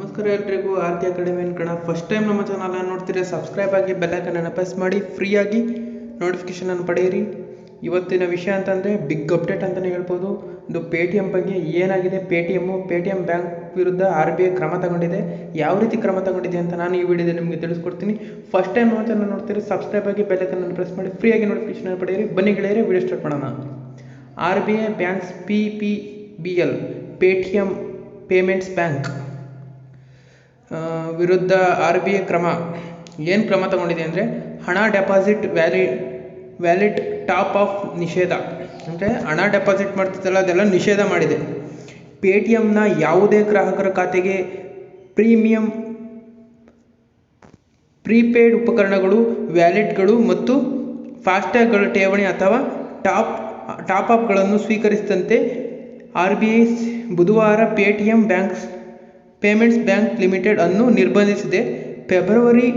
ನಮಸ್ಕಾರ ಎಲ್ರಿಗೂ ಆರ್ತಿ ಅಕಾಡೆಮಿ ಕಣ? ಫಸ್ಟ್ ಟೈಮ್ ನಮ್ಮ ಚಾನಲ್ನ ನೋಡ್ತೀರಿ ಸಬ್ಸ್ಕ್ರೈಬ್ ಆಗಿ ಬೆಲ್ಲೈಕನನ್ನು ಪ್ರೆಸ್ ಮಾಡಿ ಫ್ರೀಯಾಗಿ ನೋಟಿಫಿಕೇಷನನ್ನು ಪಡೆಯಿರಿ. ಇವತ್ತಿನ ವಿಷಯ ಅಂತಂದರೆ ಬಿಗ್ ಅಪ್ಡೇಟ್ ಅಂತಲೇ ಹೇಳ್ಬೋದು. ಇದು ಪೇ ಟಿ ಎಂ ಬಗ್ಗೆ ಏನಾಗಿದೆ? Pay T M pay T M bank ವಿರುದ್ಧ ಆರ್ ಬಿ ಐ ಕ್ರಮ ತಗೊಂಡಿದೆ. ಯಾವ ರೀತಿ ಕ್ರಮ ತಗೊಂಡಿದೆ ಅಂತ ನಾನು ಈ ವಿಡಿಯೋದಲ್ಲಿ ನಿಮಗೆ ತಿಳಿಸ್ಕೊಡ್ತೀನಿ. ಫಸ್ಟ್ ಟೈಮ್ ನಮ್ಮ ಚಾನಲ್ ನೋಡ್ತೀರಿ ಸಬ್ಸ್ಕ್ರೈಬ್ ಆಗಿ ಬೆಲ್ಲೈಕನನ್ನು ಪ್ರೆಸ್ ಮಾಡಿ ಫ್ರೀಯಾಗಿ ಅನ್ನು ಪಡೆಯಿರಿ. ಬನ್ನಿ ಗೆಳೆಯರೆ, ವಿಡಿಯೋ ಸ್ಟಾರ್ಟ್ ಮಾಡೋಣ. R B I banks P P B L Paytm payments bank ವಿರುದ್ಧ ಆರ್ ಬಿ ಐ ಕ್ರಮ ಏನು ಕ್ರಮ ತಗೊಂಡಿದೆ ಅಂದರೆ ಹಣ ಡೆಪಾಸಿಟ್ ವ್ಯಾಲಿ, ವ್ಯಾಲಿಡ್ ಟಾಪ್ ಆಫ್ ನಿಷೇಧ. ಅಂದರೆ ಹಣ ಡೆಪಾಸಿಟ್ ಮಾಡ್ತಿದ್ದಲ್ಲ, ಅದೆಲ್ಲ ನಿಷೇಧ ಮಾಡಿದೆ. ಪೇ ಟಿ ಎಮ್ನ ಯಾವುದೇ ಗ್ರಾಹಕರ ಖಾತೆಗೆ ಪ್ರೀಮಿಯಂ, ಪ್ರೀಪೇಯ್ಡ್ ಉಪಕರಣಗಳು ವ್ಯಾಲೆಟ್ಗಳು ಮತ್ತು ಫಾಸ್ಟ್ಯಾಗ್ಗಳ ಠೇವಣಿ ಅಥವಾ ಟಾಪ್ ಟಾಪ್ ಅಪ್ಗಳನ್ನು ಸ್ವೀಕರಿಸಿದಂತೆ ಆರ್ ಬಿ ಐ ಬುಧವಾರ Paytm banks payments bank limited ಅನ್ನು ನಿರ್ಬಂಧಿಸಿದೆ. ಫೆಬ್ರವರಿ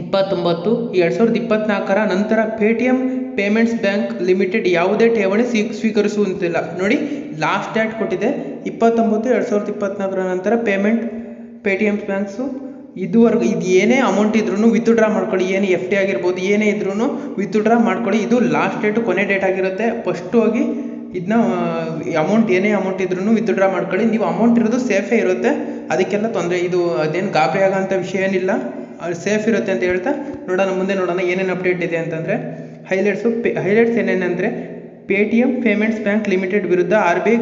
ಇಪ್ಪತ್ತೊಂಬತ್ತು, ಎರಡು ಸಾವಿರದ ಇಪ್ಪತ್ತ್ನಾಲ್ಕರ ನಂತರ ಪೇಟಿಎಮ್ ಪೇಮೆಂಟ್ಸ್ ಬ್ಯಾಂಕ್ ಲಿಮಿಟೆಡ್ ಯಾವುದೇ ಠೇವಣಿ ಸ್ವೀ, ಸ್ವೀಕರಿಸುವಂತಿಲ್ಲ. ನೋಡಿ, ಲಾಸ್ಟ್ ಡೇಟ್ ಕೊಟ್ಟಿದೆ. ಇಪ್ಪತ್ತೊಂಬತ್ತು, ಎರಡು ಸಾವಿರದ ಇಪ್ಪತ್ತ್ನಾಲ್ಕರ ನಂತರ ಪೇಮೆಂಟ್ ಪೇಟಿಎಂ ಬ್ಯಾಂಕ್ಸು ಇದುವರೆಗೂ ಇದು ಏನೇ ಅಮೌಂಟ್ ಇದ್ರೂ ವಿತ್ಡ್ರಾ ಮಾಡ್ಕೊಳ್ಳಿ. ಏನೇ ಎಫ್ ಡಿ ಆಗಿರ್ಬೋದು, ಏನೇ ಇದ್ರೂ ವಿತ್ಡ್ರಾ ಮಾಡ್ಕೊಳ್ಳಿ. ಇದು ಲಾಸ್ಟ್ ಡೇಟು, ಕೊನೆ ಡೇಟ್ ಆಗಿರುತ್ತೆ. ಫಸ್ಟು ಹೋಗಿ ಇದನ್ನ ಅಮೌಂಟ್ ಏನೇ ಅಮೌಂಟ್ ಇದ್ರೂ ವಿತ್ಡ್ರಾ ಮಾಡ್ಕೊಳ್ಳಿ. ನೀವು ಅಮೌಂಟ್ ಇರೋದು ಸೇಫೇ ಇರುತ್ತೆ. ಅದಕ್ಕೆಲ್ಲ ತೊಂದರೆ, ಇದು ಅದೇನು ಗಾಬರಿ ಆಗೋಂಥ ವಿಷಯ ಏನಿಲ್ಲ. ಸೇಫ್ ಇರುತ್ತೆ ಅಂತ ಹೇಳ್ತಾ ನೋಡೋಣ, ಮುಂದೆ ನೋಡೋಣ ಏನೇನು ಅಪ್ಡೇಟ್ ಇದೆ ಅಂತಂದರೆ ಹೈಲೈಟ್ಸು ಪೇ ಹೈಲೈಟ್ಸ್ ಏನೇನಂದರೆ Paytm payments bank limited ವಿರುದ್ಧ ಆರ್ ಬಿ ಐ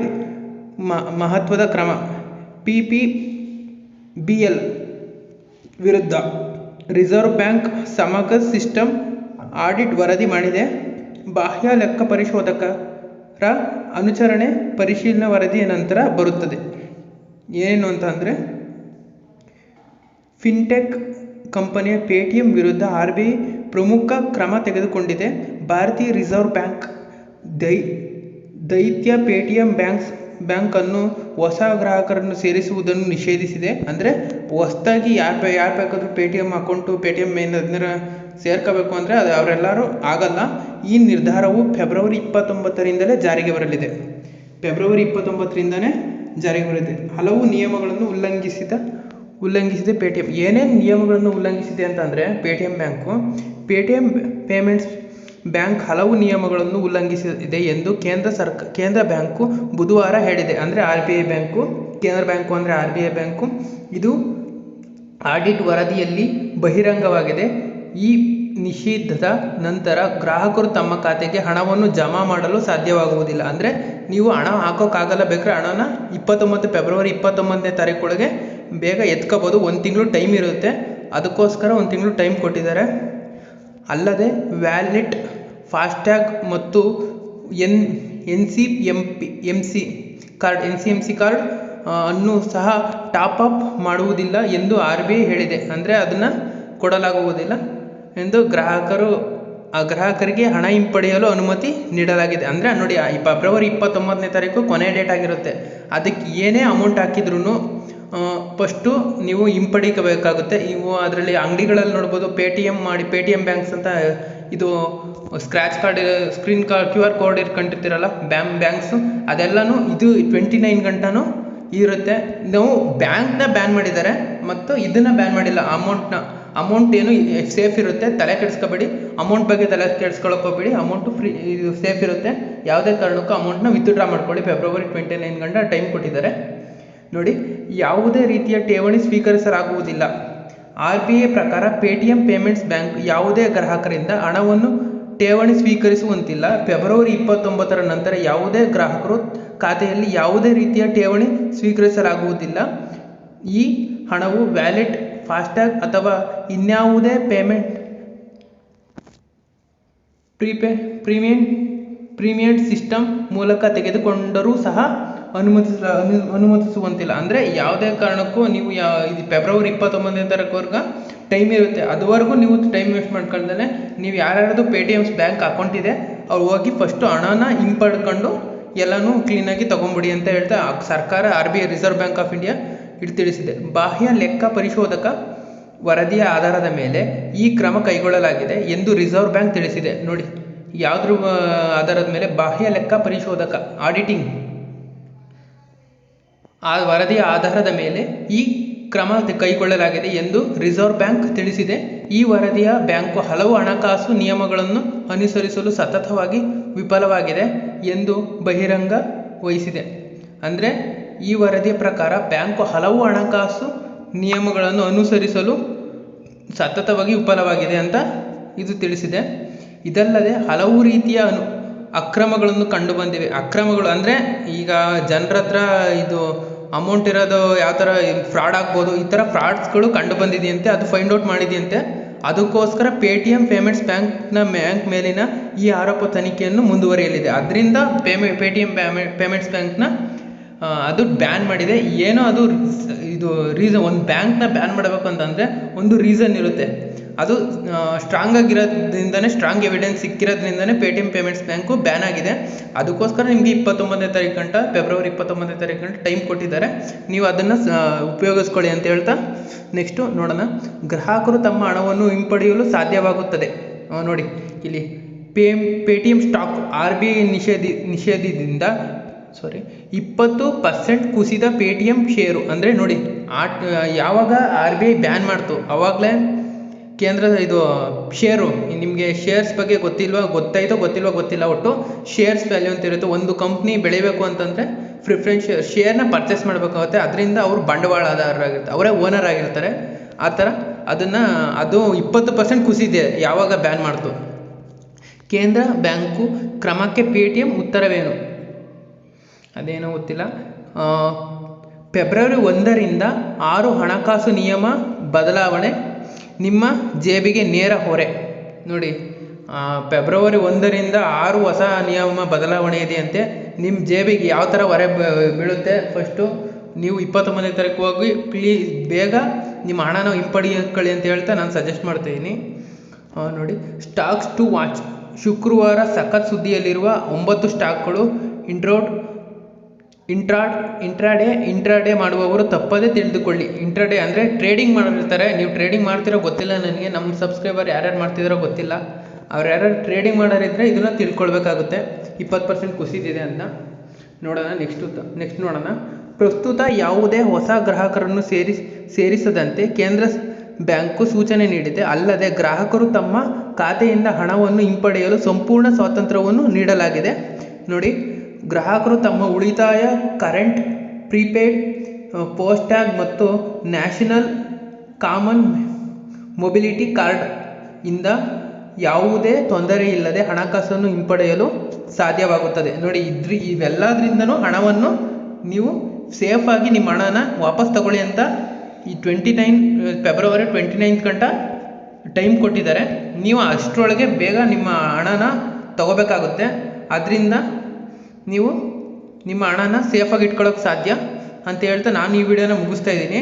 ಮಹತ್ವದ ಕ್ರಮ ಪಿ ಪಿ ಬಿ ಎಲ್ ವಿರುದ್ಧ ರಿಸರ್ವ್ ಬ್ಯಾಂಕ್ ಸಮಗ್ರ ಸಿಸ್ಟಮ್ ಆಡಿಟ್ ವರದಿ ಮಾಡಿದೆ. ಬಾಹ್ಯ ಲೆಕ್ಕ ಪರಿಶೋಧಕರ ಅನುಚರಣೆ, ಪರಿಶೀಲನಾ ವರದಿಯ ನಂತರ ಬರುತ್ತದೆ. ಏನೇನು ಅಂತ ಅಂದರೆ ಫಿನ್ಟೆಕ್ ಕಂಪನಿಯ ಪೇಟಿಎಂ ವಿರುದ್ಧ ಆರ್ ಬಿ ಐ ಪ್ರಮುಖ ಕ್ರಮ ತೆಗೆದುಕೊಂಡಿದೆ. ಭಾರತೀಯ ರಿಸರ್ವ್ ಬ್ಯಾಂಕ್ ದೈ, ದೈತ್ಯ ಪೇಟಿಎಂ ಬ್ಯಾಂಕ್ಸ್, ಬ್ಯಾಂಕನ್ನು ಹೊಸ ಗ್ರಾಹಕರನ್ನು ಸೇರಿಸುವುದನ್ನು ನಿಷೇಧಿಸಿದೆ. ಅಂದರೆ ಹೊಸದಾಗಿ ಯಾರು ಯಾರು ಬೇಕಾದರೂ Paytm account Paytm ಏನಾದ್ರು ಸೇರ್ಕೋಬೇಕು ಅಂದರೆ ಅದು ಅವರೆಲ್ಲರೂ ಆಗಲ್ಲ. ಈ ನಿರ್ಧಾರವು ಫೆಬ್ರವರಿ ಇಪ್ಪತ್ತೊಂಬತ್ತರಿಂದಲೇ ಜಾರಿಗೆ ಬರಲಿದೆ. ಫೆಬ್ರವರಿ ಇಪ್ಪತ್ತೊಂಬತ್ತರಿಂದನೇ ಜಾರಿಗೆ ಬರುತ್ತೆ. ಹಲವು ನಿಯಮಗಳನ್ನು ಉಲ್ಲಂಘಿಸಿದ, ಉಲ್ಲಂಘಿಸಿದೆ ಪೇ ಟಿ ಎಂ ಏನೇನು ನಿಯಮಗಳನ್ನು ಉಲ್ಲಂಘಿಸಿದೆ ಅಂತಂದರೆ Paytm bank Paytm payments bank ಹಲವು ನಿಯಮಗಳನ್ನು ಉಲ್ಲಂಘಿಸಿದೆ ಎಂದು ಕೇಂದ್ರ ಸರ್ಕ, ಕೇಂದ್ರ ಬ್ಯಾಂಕು ಬುಧವಾರ ಹೇಳಿದೆ. ಅಂದರೆ ಆರ್ ಬಿ ಐ ಬ್ಯಾಂಕು, ಕೇಂದ್ರ ಬ್ಯಾಂಕು ಅಂದರೆ ಆರ್ ಬಿ ಐ ಬ್ಯಾಂಕು. ಇದು ಆಡಿಟ್ ವರದಿಯಲ್ಲಿ ಬಹಿರಂಗವಾಗಿದೆ. ಈ ನಿಷೇಧದ ನಂತರ ಗ್ರಾಹಕರು ತಮ್ಮ ಖಾತೆಗೆ ಹಣವನ್ನು ಜಮಾ ಮಾಡಲು ಸಾಧ್ಯವಾಗುವುದಿಲ್ಲ. ಅಂದರೆ ನೀವು ಹಣ ಹಾಕೋಕ್ಕಾಗಲ್ಲ ಬೇಕಾದ್ರೆ ಹಣನ ಇಪ್ಪತ್ತೊಂಬತ್ತು ಫೆಬ್ರವರಿ ಇಪ್ಪತ್ತೊಂಬತ್ತನೇ ತಾರೀಕೊಳಗೆ ಬೇಗ ಎತ್ಕೋಬೋದು. ಒಂದು ತಿಂಗಳು ಟೈಮ್ ಇರುತ್ತೆ. ಅದಕ್ಕೋಸ್ಕರ ಒಂದು ತಿಂಗಳು ಟೈಮ್ ಕೊಟ್ಟಿದ್ದಾರೆ. ಅಲ್ಲದೆ ವ್ಯಾಲೆಟ್, ಫಾಸ್ಟ್ಯಾಗ್ ಮತ್ತು N N C M P M C card N C M C card ಅನ್ನು ಸಹ ಟಾಪ್ ಅಪ್ ಮಾಡುವುದಿಲ್ಲ ಎಂದು ಆರ್ ಬಿ ಐ ಹೇಳಿದೆ. ಅಂದರೆ ಅದನ್ನು ಕೊಡಲಾಗುವುದಿಲ್ಲ. ಎಂದು ಗ್ರಾಹಕರು ಗ್ರಾಹಕರಿಗೆ ಹಣ ಹಿಂಪಡೆಯಲು ಅನುಮತಿ ನೀಡಲಾಗಿದೆ. ಅಂದರೆ ನೋಡಿ ಈ ಫೆಬ್ರವರಿ ಇಪ್ಪತ್ತೊಂಬತ್ತನೇ ತಾರೀಕು ಕೊನೆ ಡೇಟ್ ಆಗಿರುತ್ತೆ. ಅದಕ್ಕೆ ಏನೇ ಅಮೌಂಟ್ ಹಾಕಿದ್ರೂ ಪಸ್ಟು ನೀವು ಹಿಂಪಡಿಕಬೇಕಾಗುತ್ತೆ ಇವು ಅದರಲ್ಲಿ ಅಂಗಡಿಗಳಲ್ಲಿ ನೋಡ್ಬೋದು ಪೇ ಟಿ ಎಂ ಮಾಡಿ ಪೇ ಟಿ ಎಂ ಬ್ಯಾಂಕ್ಸ್ ಅಂತ ಇದು scratch card screen card Q R code ಇಟ್ಕೊಂಡಿರ್ತೀರಲ್ಲ, ಬ್ಯಾಮ್, ಬ್ಯಾಂಕ್ಸು, ಅದೆಲ್ಲನೂ ಇದು ಟ್ವೆಂಟಿ ನೈನ್ ಗಂಟನೂ ಇರುತ್ತೆ. ನಾವು ಬ್ಯಾಂಕ್ನ ಬ್ಯಾನ್ ಮಾಡಿದ್ದಾರೆ, ಮತ್ತು ಇದನ್ನು ಬ್ಯಾನ್ ಮಾಡಿಲ್ಲ ಅಮೌಂಟ್ನ ಅಮೌಂಟ್ ಏನು ಸೇಫ್ ಇರುತ್ತೆ, ತಲೆ ಕೆಡಿಸ್ಕೋಬೇಡಿ. ಅಮೌಂಟ್ ಬಗ್ಗೆ ತಲೆ ಕೆಡಿಸ್ಕೊಳಕ್ಕೆ ಹೋಗ್ಬೇಡಿ. ಅಮೌಂಟು ಫ್ರೀ ಇದು ಸೇಫ್ ಇರುತ್ತೆ. ಯಾವುದೇ ಕಾರಣಕ್ಕೂ ಅಮೌಂಟ್ನ ವಿತ್ಡ್ರಾ ಮಾಡ್ಕೊಳ್ಳಿ. ಫೆಬ್ರವರಿ ಟ್ವೆಂಟಿ ನೈನ್ ಗಂಟ ಟೈಮ್ ಕೊಟ್ಟಿದ್ದಾರೆ. ನೋಡಿ, ಯಾವುದೇ ರೀತಿಯ ಠೇವಣಿ ಸ್ವೀಕರಿಸಲಾಗುವುದಿಲ್ಲ. ಆರ್ ಬಿ ಐ ಪ್ರಕಾರ ಪೇಟಿಎಂ ಪೇಮೆಂಟ್ಸ್ ಬ್ಯಾಂಕ್ ಯಾವುದೇ ಗ್ರಾಹಕರಿಂದ ಹಣವನ್ನು ಠೇವಣಿ ಸ್ವೀಕರಿಸುವಂತಿಲ್ಲ. ಫೆಬ್ರವರಿ ಇಪ್ಪತ್ತೊಂಬತ್ತರ ನಂತರ ಯಾವುದೇ ಗ್ರಾಹಕರು ಖಾತೆಯಲ್ಲಿ ಯಾವುದೇ ರೀತಿಯ ಠೇವಣಿ ಸ್ವೀಕರಿಸಲಾಗುವುದಿಲ್ಲ. ಈ ಹಣವು ವ್ಯಾಲೆಟ್ ಫಾಸ್ಟ್ಯಾಗ್ ಅಥವಾ ಇನ್ಯಾವುದೇ payment prepay, premium premium system ಮೂಲಕ ತೆಗೆದುಕೊಂಡರೂ ಸಹ ಅನುಮತಿಸ ಅನುಮತಿಸುವಂತಿಲ್ಲ. ಅಂದರೆ ಯಾವುದೇ ಕಾರಣಕ್ಕೂ ನೀವು ಯಾ, ಇದು ಫೆಬ್ರವರಿ ಇಪ್ಪತ್ತೊಂಬತ್ತನೇ ತಾರೀಕುವರೆಗೆ ಟೈಮ್ ಇರುತ್ತೆ. ಅದುವರೆಗೂ ನೀವು ಟೈಮ್ ವೇಸ್ಟ್ ಮಾಡ್ಕೊಳ್ದೇ ನೀವು ಯಾರ್ಯಾರದು ಪೇ ಟಿ ಎಮ್ಸ್ ಬ್ಯಾಂಕ್ ಅಕೌಂಟ್ ಇದೆ, ಅವ್ರು ಹೋಗಿ ಫಸ್ಟು ಹಣನ ಹಿಂಪಡ್ಕೊಂಡು ಎಲ್ಲನೂ ಕ್ಲೀನಾಗಿ ತೊಗೊಂಬಿಡಿ ಅಂತ ಹೇಳ್ತಾ ಸರ್ಕಾರ R B I reserve bank of India ಇದು ತಿಳಿಸಿದೆ ಬಾಹ್ಯ ಲೆಕ್ಕ ಪರಿಶೋಧಕ ವರದಿಯ ಆಧಾರದ ಮೇಲೆ ಈ ಕ್ರಮ ಕೈಗೊಳ್ಳಲಾಗಿದೆ ಎಂದು ರಿಸರ್ವ್ ಬ್ಯಾಂಕ್ ತಿಳಿಸಿದೆ. ನೋಡಿ, ಯಾವುದ್ರ ಆಧಾರದ ಮೇಲೆ ಬಾಹ್ಯ ಲೆಕ್ಕ ಪರಿಶೋಧಕ ಆಡಿಟಿಂಗ್ ಆ ವರದಿಯ ಆಧಾರದ ಮೇಲೆ ಈ ಕ್ರಮ ಕೈಗೊಳ್ಳಲಾಗಿದೆ ಎಂದು ರಿಸರ್ವ್ ಬ್ಯಾಂಕ್ ತಿಳಿಸಿದೆ. ಈ ವರದಿಯ ಬ್ಯಾಂಕು ಹಲವು ಹಣಕಾಸು ನಿಯಮಗಳನ್ನು ಅನುಸರಿಸಲು ಸತತವಾಗಿ ವಿಫಲವಾಗಿದೆ ಎಂದು ಬಹಿರಂಗ ವಹಿಸಿದೆ. ಅಂದರೆ ಈ ವರದಿಯ ಪ್ರಕಾರ ಬ್ಯಾಂಕು ಹಲವು ಹಣಕಾಸು ನಿಯಮಗಳನ್ನು ಅನುಸರಿಸಲು ಸತತವಾಗಿ ವಿಫಲವಾಗಿದೆ ಅಂತ ಇದು ತಿಳಿಸಿದೆ. ಇದಲ್ಲದೆ ಹಲವು ರೀತಿಯ ಅನು ಅಕ್ರಮಗಳನ್ನು ಕಂಡುಬಂದಿವೆ. ಅಕ್ರಮಗಳು ಅಂದರೆ ಈಗ ಜನರ ಹತ್ರ ಇದು ಅಮೌಂಟ್ ಇರೋದು ಯಾವ ಥರ ಫ್ರಾಡ್ ಆಗ್ಬೋದು, ಈ ಥರ ಫ್ರಾಡ್ಸ್ಗಳು ಕಂಡು ಬಂದಿದೆಯಂತೆ ಅದು ಫೈಂಡ್ ಔಟ್ ಮಾಡಿದೆಯಂತೆ. ಅದಕ್ಕೋಸ್ಕರ ಪೇ ಟಿ ಎಂ ಪೇಮೆಂಟ್ಸ್ ಬ್ಯಾಂಕ್ನ ಬ್ಯಾಂಕ್ ಮೇಲಿನ ಈ ಆರೋಪ ತನಿಖೆಯನ್ನು ಮುಂದುವರಿಯಲಿದೆ. ಅದರಿಂದ ಪೇಮೆ ಪೇ ಟಿ ಎಂ ಪೇಮೆಂಟ್ಸ್ ಬ್ಯಾಂಕ್ನ ಅದು ಬ್ಯಾನ್ ಮಾಡಿದೆ. ಏನೋ ಅದು ಇದು ರೀಸನ್ ಒಂದು ಬ್ಯಾಂಕ್ನ ಬ್ಯಾನ್ ಮಾಡಬೇಕು ಅಂತಂದರೆ ಒಂದು ರೀಸನ್ ಇರುತ್ತೆ. ಅದು ಸ್ಟ್ರಾಂಗ್ ಆಗಿರೋದ್ರಿಂದನೇ ಸ್ಟ್ರಾಂಗ್ ಎವಿಡೆನ್ಸ್ ಸಿಕ್ಕಿರೋದ್ರಿಂದನೇ Paytm payments bank ban ಆಗಿದೆ. ಅದಕ್ಕೋಸ್ಕರ ನಿಮಗೆ ಇಪ್ಪತ್ತೊಂಬತ್ತನೇ ತಾರೀಕು ಗಂಟ ಫೆಬ್ರವರಿ ಇಪ್ಪತ್ತೊಂಬತ್ತನೇ ತಾರೀಕು ಗಂಟ ಟೈಮ್ ಕೊಟ್ಟಿದ್ದಾರೆ. ನೀವು ಅದನ್ನು ಉಪಯೋಗಿಸ್ಕೊಳ್ಳಿ ಅಂತ ಹೇಳ್ತಾ ನೆಕ್ಸ್ಟು ನೋಡೋಣ. ಗ್ರಾಹಕರು ತಮ್ಮ ಹಣವನ್ನು ಹಿಂಪಡೆಯಲು ಸಾಧ್ಯವಾಗುತ್ತದೆ. ನೋಡಿ, ಇಲ್ಲಿ pay Paytm stock R B I ನಿಷೇಧಿ, ನಿಷೇಧದಿಂದ ಸಾರಿ ಇಪ್ಪತ್ತು ಪರ್ಸೆಂಟ್ ಕುಸಿದ ಪೇ ಟಿ ಎಂ ಶೇರು ಅಂದರೆ ನೋಡಿ ಆಟ್ ಯಾವಾಗ ಆರ್ ಬಿ ಐ ಬ್ಯಾನ್ ಮಾಡ್ತು, ಅವಾಗಲೇ ಕೇಂದ್ರದ ಇದು ಶೇರು ನಿಮಗೆ ಶೇರ್ಸ್ ಬಗ್ಗೆ ಗೊತ್ತಿಲ್ವಾ, ಗೊತ್ತಾಯ್ತೋ ಗೊತ್ತಿಲ್ವಾ ಗೊತ್ತಿಲ್ಲ, ಒಟ್ಟು ಶೇರ್ಸ್ ವ್ಯಾಲ್ಯೂ ಅಂತ ಇರುತ್ತೆ. ಒಂದು ಕಂಪ್ನಿ ಬೆಳಿಬೇಕು ಅಂತಂದರೆ ಪ್ರಿಫರೆನ್ಸ್ ಶೇರ್ ಶೇರ್ನ ಪರ್ಚೇಸ್ ಮಾಡಬೇಕಾಗುತ್ತೆ. ಅದರಿಂದ ಅವರು ಬಂಡವಾಳದಾರರಾಗಿರ್ತಾರೆ, ಅವರೇ ಓನರ್ ಆಗಿರ್ತಾರೆ. ಆ ಥರ ಅದನ್ನು, ಅದು ಇಪ್ಪತ್ತು ಪರ್ಸೆಂಟ್ ಕುಸಿದೆ ಯಾವಾಗ ಬ್ಯಾನ್ ಮಾಡ್ತು. ಕೇಂದ್ರ ಬ್ಯಾಂಕು ಕ್ರಮಕ್ಕೆ ಪೇ ಟಿ ಎಂ ಉತ್ತರವೇನು? ಅದೇನೋ ಗೊತ್ತಿಲ್ಲ. ಫೆಬ್ರವರಿ ಒಂದರಿಂದ ಆರು ಹಣಕಾಸು ನಿಯಮ ಬದಲಾವಣೆ, ನಿಮ್ಮ ಜೇಬಿಗೆ ನೇರ ಹೊರೆ. ನೋಡಿ ಫೆಬ್ರವರಿ ಒಂದರಿಂದ ಆರು ಹೊಸ ನಿಯಮ ಬದಲಾವಣೆ ಇದೆಯಂತೆ ನಿಮ್ಮ ಜೇಬಿಗೆ ಯಾವ ಥರ ಹೊರೆ ಬೀಳುತ್ತೆ? ಫಸ್ಟು ನೀವು ಇಪ್ಪತ್ತೊಂಬತ್ತನೇ ತಾರೀಕು ಹೋಗಿ, ಪ್ಲೀಸ್ ಬೇಗ ನಿಮ್ಮ ಹಣನ ಹಿಂಪಡೆಯಕೊಳ್ಳಿ ಅಂತ ಹೇಳ್ತಾ ನಾನು ಸಜೆಸ್ಟ್ ಮಾಡ್ತಾಯಿದ್ದೀನಿ ನೋಡಿ, ಸ್ಟಾಕ್ಸ್ ಟು ವಾಚ್. ಶುಕ್ರವಾರ ಸಖತ್ ಸುದ್ದಿಯಲ್ಲಿರುವ ಒಂಬತ್ತು ಸ್ಟಾಕ್ಗಳು, ಇಂಟ್ರೋಡ್ ಇಂಟ್ರಾಡ್ ಇಂಟ್ರಾಡೇ ಇಂಟ್ರಾಡೇ ಮಾಡುವವರು ತಪ್ಪದೇ ತಿಳಿದುಕೊಳ್ಳಿ. ಇಂಟ್ರಾಡೇ ಅಂದರೆ ಟ್ರೇಡಿಂಗ್ ಮಾಡಿರ್ತಾರೆ ನೀವು ಟ್ರೇಡಿಂಗ್ ಮಾಡ್ತಿರೋ ಗೊತ್ತಿಲ್ಲ ನನಗೆ. ನಮ್ಮ ಸಬ್ಸ್ಕ್ರೈಬರ್ ಯಾರ್ಯಾರು ಮಾಡ್ತಿದ್ದಾರೋ ಗೊತ್ತಿಲ್ಲ. ಅವ್ರು ಯಾರ್ಯಾರು ಟ್ರೇಡಿಂಗ್ ಮಾಡೋರಿದ್ರೆ ಇದನ್ನು ತಿಳ್ಕೊಳ್ಬೇಕಾಗುತ್ತೆ. ಇಪ್ಪತ್ತು ಪರ್ಸೆಂಟ್ ಕುಸಿದಿದೆ ಅಂತ. ನೋಡೋಣ ನೆಕ್ಸ್ಟ್ ನೆಕ್ಸ್ಟ್ ನೋಡೋಣ. ಪ್ರಸ್ತುತ ಯಾವುದೇ ಹೊಸ ಗ್ರಾಹಕರನ್ನು ಸೇರಿ, ಸೇರಿಸದಂತೆ ಕೇಂದ್ರ ಬ್ಯಾಂಕು ಸೂಚನೆ ನೀಡಿದೆ. ಅಲ್ಲದೆ ಗ್ರಾಹಕರು ತಮ್ಮ ಖಾತೆಯಿಂದ ಹಣವನ್ನು ಹಿಂಪಡೆಯಲು ಸಂಪೂರ್ಣ ಸ್ವಾತಂತ್ರ್ಯವನ್ನು ನೀಡಲಾಗಿದೆ. ನೋಡಿ ಗ್ರಾಹಕರು ತಮ್ಮ ಉಳಿತಾಯ ಕರೆಂಟ್ ಪ್ರೀಪೇಯ್ಡ್ ಪೋಸ್ಟ್ಯಾಗ್ ಮತ್ತು ನ್ಯಾಷನಲ್ ಕಾಮನ್ ಮೊಬಿಲಿಟಿ ಕಾರ್ಡ್ ಇಂದ ಯಾವುದೇ ತೊಂದರೆ ಇಲ್ಲದೆ ಹಣಕಾಸನ್ನು ಹಿಂಪಡೆಯಲು ಸಾಧ್ಯವಾಗುತ್ತದೆ. ನೋಡಿ, ಇದ್ರ, ಇವೆಲ್ಲದರಿಂದನೂ ಹಣವನ್ನು ನೀವು ಸೇಫಾಗಿ ನಿಮ್ಮ ಹಣನ ವಾಪಸ್ ತಗೊಳ್ಳಿ ಅಂತ ಈ twenty nine February twenty ninth ಗಂಟ ಟೈಮ್ ಕೊಟ್ಟಿದ್ದಾರೆ. ನೀವು ಅಷ್ಟರೊಳಗೆ ಬೇಗ ನಿಮ್ಮ ಹಣನ ತಗೋಬೇಕಾಗುತ್ತೆ. ಅದರಿಂದ ನೀವು ನಿಮ್ಮ ಹಣನ ಸೇಫಾಗಿ ಇಟ್ಕೊಳ್ಳೋಕೆ ಸಾಧ್ಯ ಅಂತ ಹೇಳ್ತಾ ನಾನು ಈ ವಿಡಿಯೋನ ಮುಗಿಸ್ತಾ ಇದ್ದೀನಿ.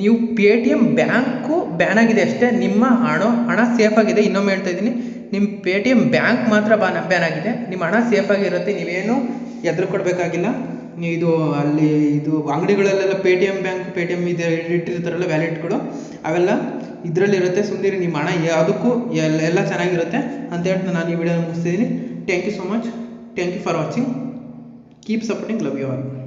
ನೀವು pay T M bank ban ಆಗಿದೆ ಅಷ್ಟೇ, ನಿಮ್ಮ ಹಣ ಹಣ ಸೇಫಾಗಿದೆ ಇನ್ನೊಮ್ಮೆ ಹೇಳ್ತಾ ಇದ್ದೀನಿ. ನಿಮ್ಮ ಪೇ ಟಿ ಎಂ ಬ್ಯಾಂಕ್ ಮಾತ್ರ ಬ್ಯಾನ್ ಬ್ಯಾನ್ ಆಗಿದೆ. ನಿಮ್ಮ ಹಣ ಸೇಫಾಗಿ ಇರುತ್ತೆ, ನೀವೇನು ಎದುರು ಕೊಡಬೇಕಾಗಿಲ್ಲ. ಇದು ಅಲ್ಲಿ ಇದು ಅಂಗಡಿಗಳಲ್ಲೆಲ್ಲ pay T M bank pay T M ಇದೆ ಇಟ್ಟಿರ್ತಾರಲ್ಲ ವ್ಯಾಲೆಟ್ಗಳು ಅವೆಲ್ಲ ಇದರಲ್ಲಿರುತ್ತೆ ಸುಮ್ಮನೆ ನಿಮ್ಮ ಹಣ ಯಾವುದಕ್ಕೂ ಎಲ್ಲ ಎಲ್ಲ ಚೆನ್ನಾಗಿರುತ್ತೆ ಅಂತ ಹೇಳ್ತಾ ನಾನು ಈ ವಿಡಿಯೋನ ಮುಗಿಸ್ತಿದ್ದೀನಿ thank you so much thank you for watching Keep supporting. Love you all.